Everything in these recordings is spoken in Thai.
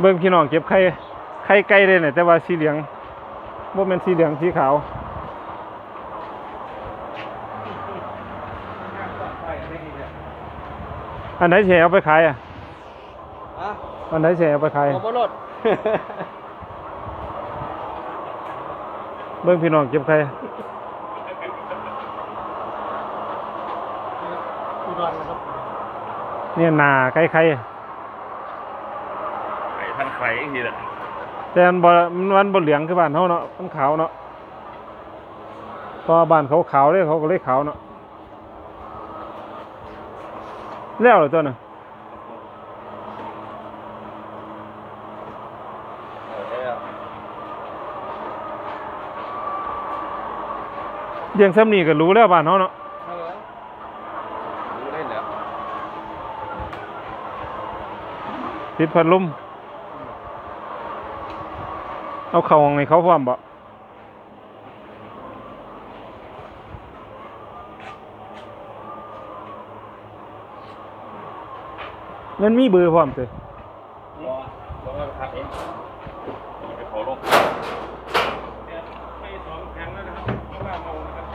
เบิ่งพี่น้องเก็บไข่ไข่ไก่เลยเนี่ยแต่ว่าสีเหลืองบ่แม่นสีเหลืองสีขาวอันไหนแชเอาไปขายอะอะอันไหนแชเอาไปขายโอ้บ่รถเบิ่งพี่น้องเก็บไข่อุดรนะครับเนี่ยหนาไข่ไข่ ไข่พันไข่อีกทีละแต่มันบ่มันมันบ่เหลืองคือบ้านเฮาเนาะมันขาวเนาะเพราะว่าบ้านเขาขาวเด้เขาก็เลยขาวเนาะแล้วเหรอตัวน่ะเลี้ยงซ้ำนี่ก็รู้แล้วบ้านเฮาเนาะเออรู้เล่นแล้วติดพัดลม เอาเข้าห้องให้เขาพร้อมบ่มันมีเบอร์พร้อมเด้อรอรอไปพักเองไปขอลงไปสองแข็งแล้วนะครับเพราะว่าเมานะครับ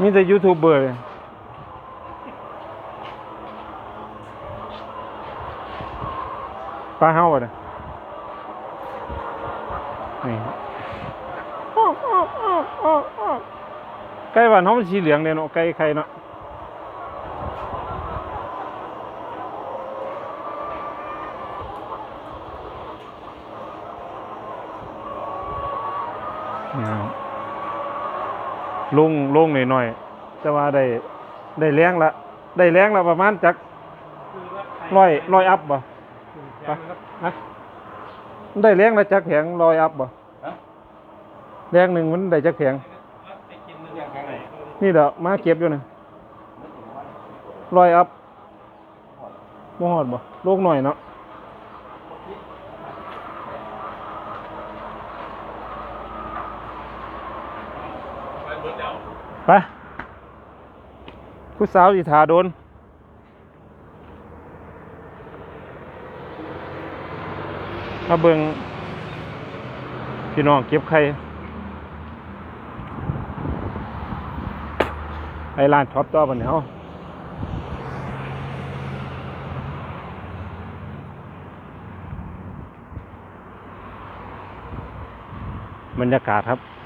มีแต่ยูทูบเบอร์เลย ปลาเฮาอะเนี่ยนี่ไก่บ้านเฮามันสีเหลืองเลยเนาะไก่ไข่เนาะนี่ครับลงลงหน่อยๆแต่ว่าได้ได้แรงละได้แรงละประมาณจักร้อยร้อยอัพบ่ ไปนะมันได้แรงละจักแผงร้อยอัพบ่ฮะแรงหนึ่งมันได้จักแผงนี่เด้อมาเก็บอยู่นะร้อยอัพบ่ฮอดบ่ลูกหน่อยเนาะไปผู้สาวสิทาโดน มาเบิงพี่น้องเก็บไข่ไอ้ร้านช็อปต่อบันเฮาบรรยากาศครับ